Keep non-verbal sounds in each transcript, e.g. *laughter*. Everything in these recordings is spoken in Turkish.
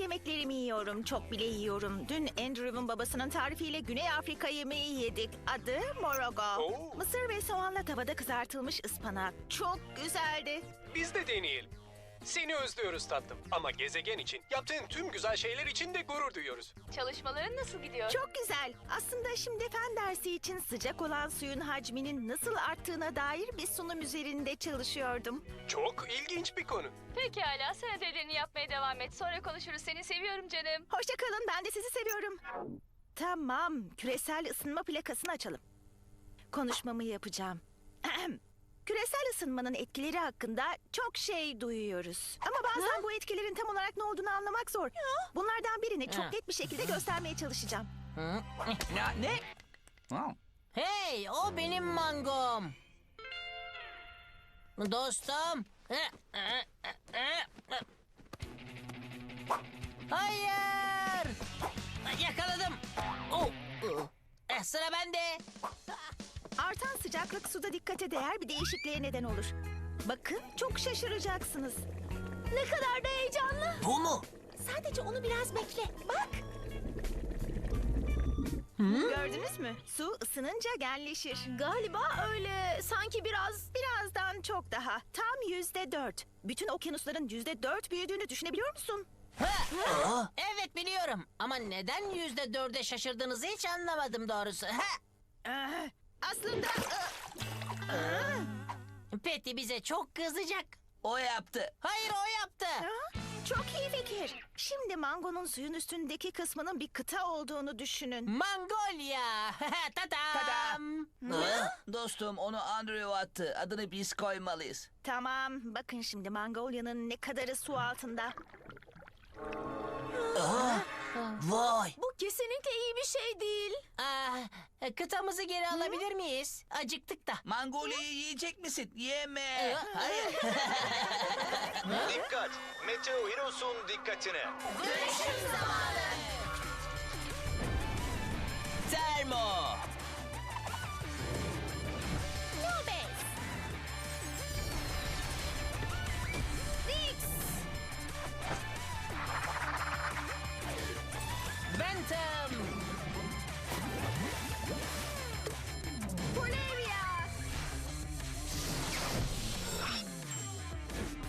Yemeklerimi yiyorum. Çok bile yiyorum. Dün Andrew'un babasının tarifiyle Güney Afrika yemeği yedik. Adı Morogo. Oo. Mısır ve soğanla tavada kızartılmış ıspanak. Çok güzeldi. Biz de deneyelim. Seni özlüyoruz tatlım. Ama gezegen için, yaptığın tüm güzel şeyler için de gurur duyuyoruz. Çalışmaların nasıl gidiyor? Çok güzel. Aslında şimdi fen dersi için sıcak olan suyun hacminin nasıl arttığına dair bir sunum üzerinde çalışıyordum. Çok ilginç bir konu. Pekala sen ödevlerini yapmaya devam et. Sonra konuşuruz. Seni seviyorum canım. Hoşça kalın. Ben de sizi seviyorum. Tamam. Küresel ısınma plakasını açalım. Konuşmamı yapacağım. Ahem. *clears throat* Küresel ısınmanın etkileri hakkında çok şey duyuyoruz. Ama bazen bu etkilerin tam olarak ne olduğunu anlamak zor. Bunlardan birini çok Ha. net bir şekilde göstermeye çalışacağım. Hı? Ne? ne? Oh. Hey, o benim mangom. Dostum. Hayır. Yakaladım. Oh. Eh, Sıra bende. Artan sıcaklık suda dikkate değer bir değişikliğe neden olur. Bakın çok şaşıracaksınız. Ne kadar da heyecanlı. Bu mu? Sadece onu biraz bekle. Bak. Gördünüz mü? Su ısınınca genleşir. Galiba öyle. Sanki biraz... Birazdan çok daha. Tam yüzde dört. Bütün okyanusların yüzde dört büyüdüğünü düşünebiliyor musun? Ha. Evet biliyorum ama neden yüzde dörde şaşırdığınızı hiç anlamadım doğrusu. Ha. Ah, Aslında... ah, Petty bize çok kızacak. O yaptı. Hayır o yaptı. ah, Çok iyi fikir. Şimdi mangonun suyun üstündeki kısmının bir kıta olduğunu düşünün. Mangolya. *laughs* Tadam. Tadam. Ha? Dostum onu Andrew attı. Adını biz koymalıyız. Tamam, bakın şimdi Mangolya'nın ne kadarı su altında. Vay. Bu kesinlikle iyi bir şey değil. Aa, kıtamızı geri alabilir miyiz? Acıktık da. Mangolya'yı yiyecek misin? Yeme. Hayır. *laughs* *laughs* Dikkat! Meteo Heroes'un dikkatine. Termo.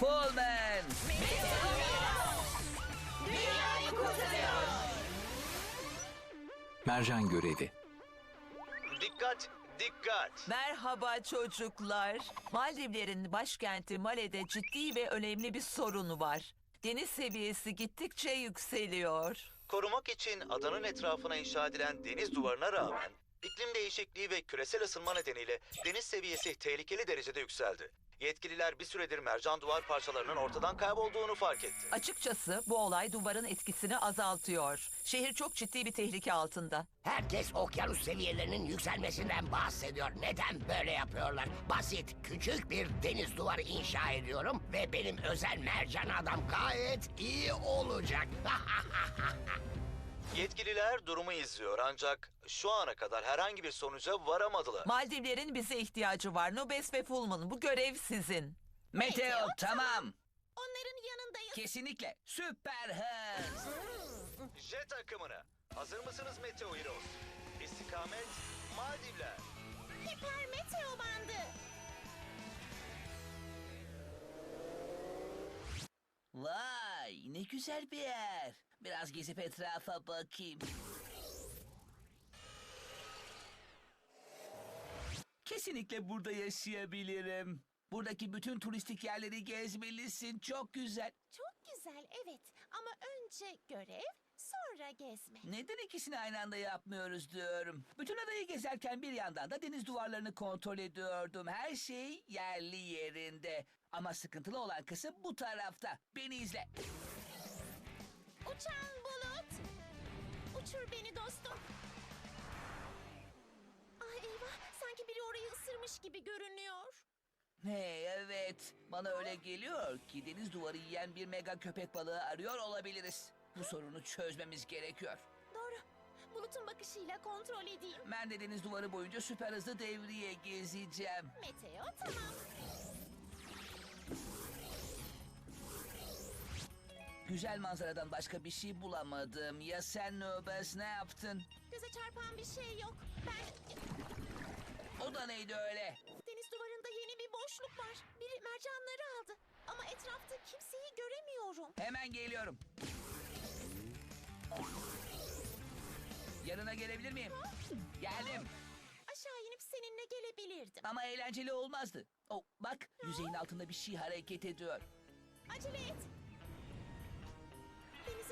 Fullman. Dünyayı kurtarıyor. Mercan görevi. Dikkat! Dikkat! Merhaba çocuklar. Maldivlerin başkenti Male'de ciddi ve önemli bir sorun var. Deniz seviyesi gittikçe yükseliyor. Korumak için adanın etrafına inşa edilen deniz duvarına rağmen iklim değişikliği ve küresel ısınma nedeniyle deniz seviyesi tehlikeli derecede yükseldi. Yetkililer bir süredir mercan duvar parçalarının ortadan kaybolduğunu fark etti. Açıkçası bu olay duvarın etkisini azaltıyor. Şehir çok ciddi bir tehlike altında. Herkes okyanus seviyelerinin yükselmesinden bahsediyor. Neden böyle yapıyorlar? Basit, küçük bir deniz duvarı inşa ediyorum ve benim özel mercan adam gayet iyi olacak. *laughs* Yetkililer durumu izliyor ancak şu ana kadar herhangi bir sonuca varamadılar. Maldivlerin bize ihtiyacı var. Nubes ve Fulman bu görev sizin. Meteo tamam. Onların yanındayız. Kesinlikle. Süper hız. Jet akımına. Hazır mısınız Meteo Heroes? İstikamet Maldivler. Hiper meteo bandı. Vay ne güzel bir yer. Biraz gezip etrafa bakayım. Kesinlikle burada yaşayabilirim. Buradaki bütün turistik yerleri gezmelisin. Çok güzel. Çok güzel evet ama önce görev sonra gezme. Neden ikisini aynı anda yapmıyoruz diyorum. Bütün adayı gezerken bir yandan da deniz duvarlarını kontrol ediyordum. Her şey yerli yerinde. Ama sıkıntılı olan kısım bu tarafta. Beni izle. Uçan bulut. Uçur beni dostum. Ay eyvah sanki biri orayı ısırmış gibi görünüyor. Hey evet. Bana öyle geliyor ki deniz duvarı yiyen bir mega köpek balığı arıyor olabiliriz. Bu sorunu çözmemiz gerekiyor. Doğru. Bulutun bakışıyla kontrol edeyim. Ben de deniz duvarı boyunca süper hızlı devriye gezeceğim. Meteo tamam. Güzel manzaradan başka bir şey bulamadım. Ya sen Nöbes ne yaptın? Göze çarpan bir şey yok. Ben O da neydi öyle? deniz duvarında yeni bir boşluk var. Biri mercanları aldı. Ama etrafta kimseyi göremiyorum. Hemen geliyorum. Yanına gelebilir miyim? Geldim. Aşağı inip seninle gelebilirdim. Ama eğlenceli olmazdı. Oh, bak yüzeyin altında bir şey hareket ediyor. Acele et.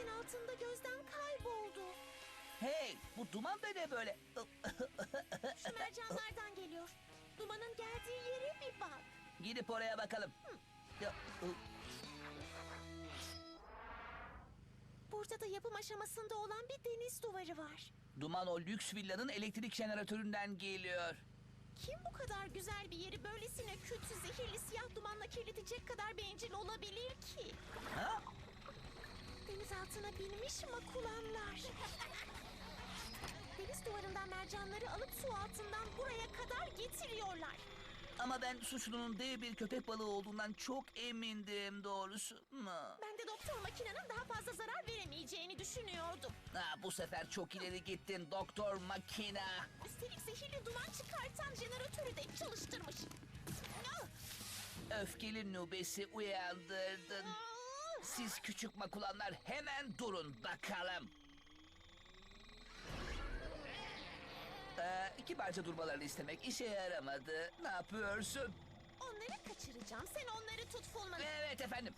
Denizin altında gözden kayboldu. Hey bu duman da ne böyle? Şu mercanlardan geliyor. Dumanın geldiği yere bir bak. Gidip oraya bakalım. Ya, ı, Burada da yapım aşamasında olan bir deniz duvarı var. Duman o lüks villanın elektrik jeneratöründen geliyor. Kim bu kadar güzel bir yeri böylesine kötü, zehirli siyah dumanla kirletecek kadar bencil olabilir ki? Ha? Deniz altına binmiş makulanlar. Deniz duvarından mercanları alıp su altından buraya kadar getiriyorlar. Ama ben suçlunun dev bir köpek balığı olduğundan çok emindim doğrusu. Ha. Ben de doktor makinenin daha fazla zarar veremeyeceğini düşünüyordum. Ha, bu sefer çok ileri gittin doktor makina. Üstelik zehirli duman çıkartan jeneratörü de çalıştırmış. Ah! Öfkeli nubesi uyandırdın. Siz küçük makulanlar hemen durun bakalım. Ee, kibarca durmalarını istemek işe yaramadı. Ne yapıyorsun? Onları kaçıracağım. Sen onları tut Fulman. Evet efendim.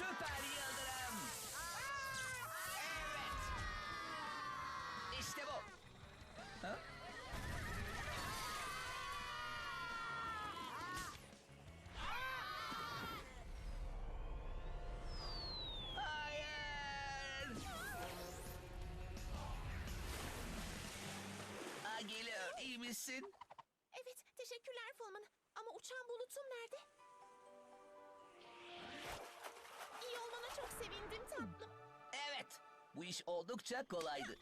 Süper yıldırım. Evet. İşte bu. Ha? Hayır. Aa, geliyor. İyi misin? Evet, teşekkürler Fulman. Ama uçan bulutum nerede? Sevindim tatlım. Evet. Bu iş oldukça kolaydı.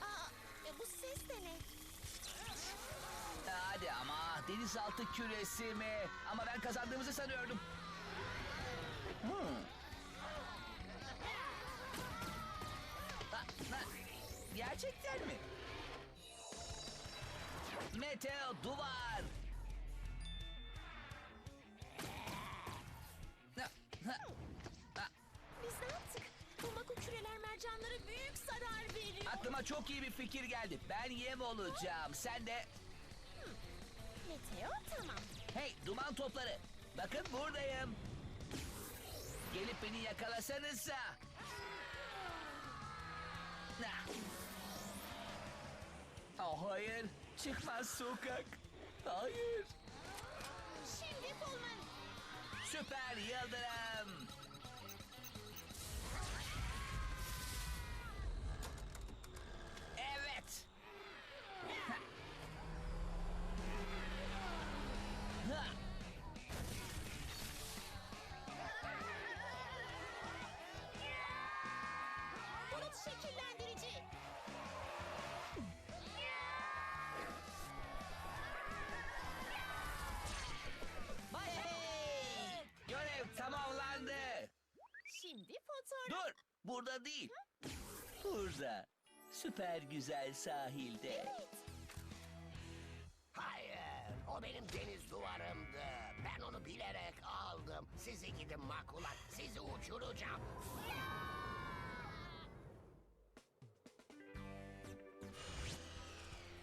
Aa, e, bu ses de ne? Hadi ama denizaltı küresi mi? Ama ben kazandığımızı sanıyordum. Hmm. Ha, ha, Gerçekten mi? Meteo duvar. İyi bir fikir geldi. Ben yem olacağım. Sen de... Meteo tamam. Hey duman topları. Bakın buradayım. Gelip beni yakalasanıza. Ah. Oh, hayır. Çıkmaz sokak. Hayır. Şimdi Fulman. Süper yıldırım. Şekillendirici. Hey! Görev tamamlandı. Şimdi fotoğraf. Dur, burada değil. Burada. Süper güzel sahilde. Hayır, o benim deniz duvarımdı. Ben onu bilerek aldım. Sizi gidin makular, sizi uçuracağım.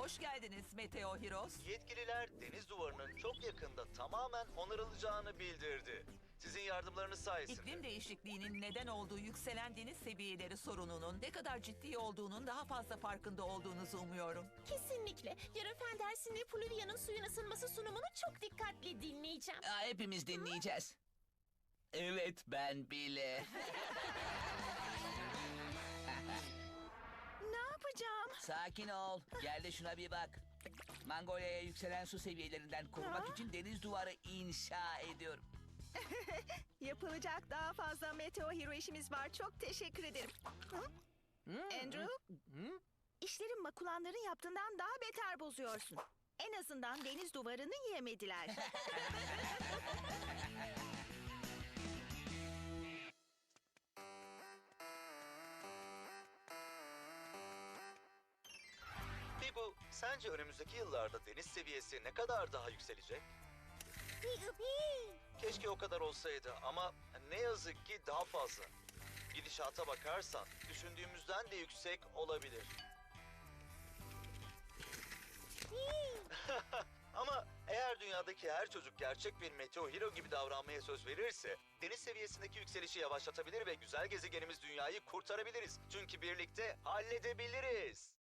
Hoş geldiniz Meteo Heroes. Yetkililer deniz duvarının çok yakında tamamen onarılacağını bildirdi. Sizin yardımlarınız sayesinde. İklim değişikliğinin neden olduğu yükselen deniz seviyeleri sorununun ne kadar ciddi olduğunun daha fazla farkında olduğunuzu umuyorum. Kesinlikle. Yarın fen dersinde Pluvia'nın suyun ısınması sunumunu çok dikkatli dinleyeceğim. Aa, hepimiz dinleyeceğiz. Evet, ben bile. *laughs* Sakin ol. Gel de şuna bir bak. Mangolya'ya yükselen su seviyelerinden korumak Ha? için deniz duvarı inşa ediyorum. *laughs* Yapılacak daha fazla Meteo Hero işimiz var. Çok teşekkür ederim. Hı? Andrew, işleri makulanların yaptığından daha beter bozuyorsun. En azından deniz duvarını yemediler. *laughs* Bibu, sence önümüzdeki yıllarda deniz seviyesi ne kadar daha yükselecek? Keşke o kadar olsaydı ama ne yazık ki daha fazla. Gidişata bakarsan düşündüğümüzden de yüksek olabilir. *laughs* ama eğer dünyadaki her çocuk gerçek bir Meteo Hero gibi davranmaya söz verirse deniz seviyesindeki yükselişi yavaşlatabilir ve güzel gezegenimiz dünyayı kurtarabiliriz. Çünkü birlikte halledebiliriz.